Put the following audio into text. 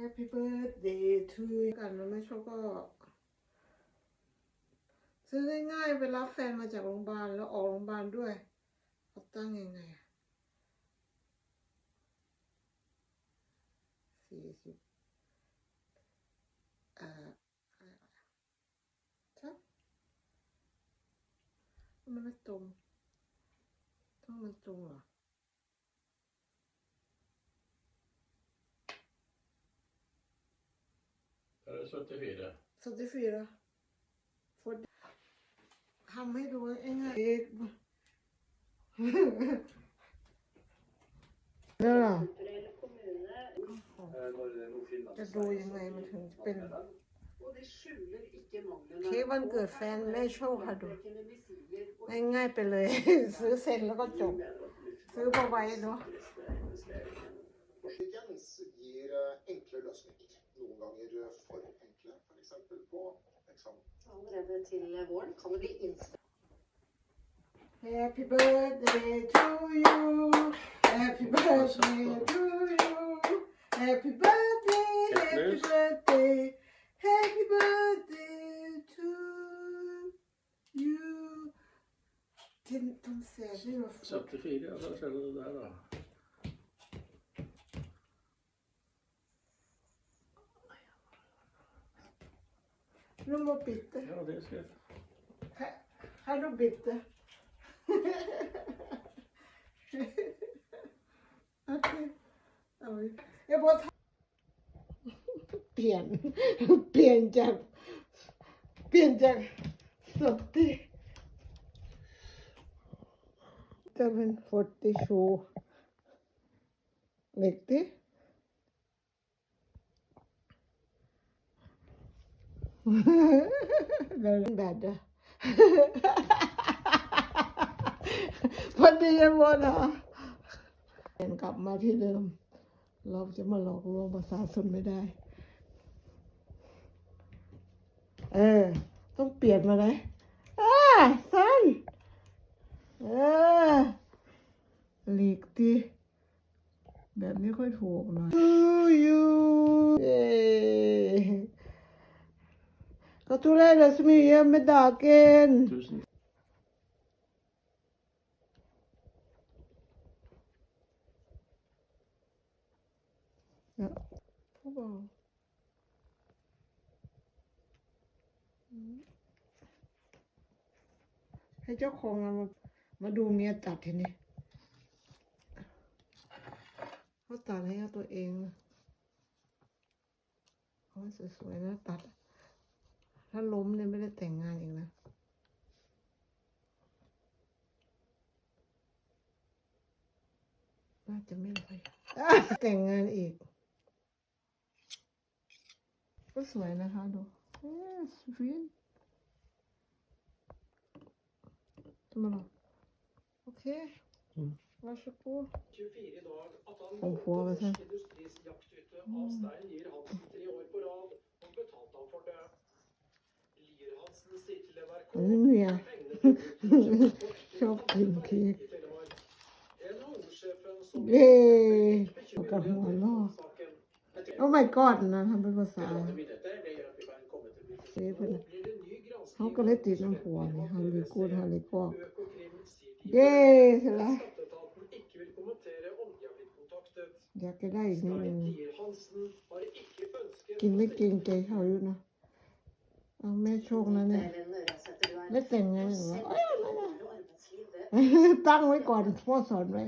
Happy birthday to กันมันไม่ชอบก็ซื้อง่ายๆไปรับแฟนมาจากโรงพยาบาล แล้วออกโรงพยาบาลด้วยเอาตั้งยังไงสี่สิบอ่าครับมันไม่ตรง ต้องมันตรงเหรอ 74. 74. For... Han har då en... Det d ่ Det d ด o ยังไงมันถึงเป็นเค้วันเกิดแฟนไม่โชคค่ะดูง่ายๆไปเลย ซื้อเซ็นแล้วก็จบ ซื้อมาไว้เนาะ noen ganger eh, for enkle, f.eks. på eksamen. Allerede til våren kan det bli innstilt. Happy birthday to you. Happy birthday to you. Happy birthday, happy birthday. Happy birthday to you. Den, den ser vi jo. 74, ja. Da skjønner du det, da. Nå må bitte. Ja, det skal jeg. Her, her nå bitte. okay. Jeg må ta Ben. Benjamin. Benjamin. 70. 47. 90. ดเ Bad. w h เ t do you เห็นกลับมาที่เดิม เราจะมาหลอกลวงประชาชนไม่ได้ เออ ต้องเปลี่ยนมาเลยอ่สั้นเออหลีกทีแบบนี้ค่อยถูกหน่อย Do you ต r a t u l e r e r så mye med dagen! e n ให้เจ้าของมา มาดูเมียตัดทีนี้เขาตัดให้ตัวเองเขาสวยๆนะตัดถ้าล้มเนี่ยไม่ได้แต่งงานอีกนะน่าจะไม่เลยแต่งงานอีก ก็สวยนะคะดูเออสวยทำไมล่ะโอเควาสกูโอ้โวเป็นไง Nu ja. Shopping cake. Yay! กับหัวล้อ Oh my god นะทำเป็นภาษาเซฟเลยเขาก็เลยติดน้ำหัวนี่ฮันลีกูดฮันลีกอกเย้เสร็จแล้วอยากจะได้อีกนิดนึงกินไม่กินใจเขาอยู่นะเม่โชคนะเนี่ยแล้วแต่งงานเหรอตั้งไว้ก่อนพ่อสอนไว้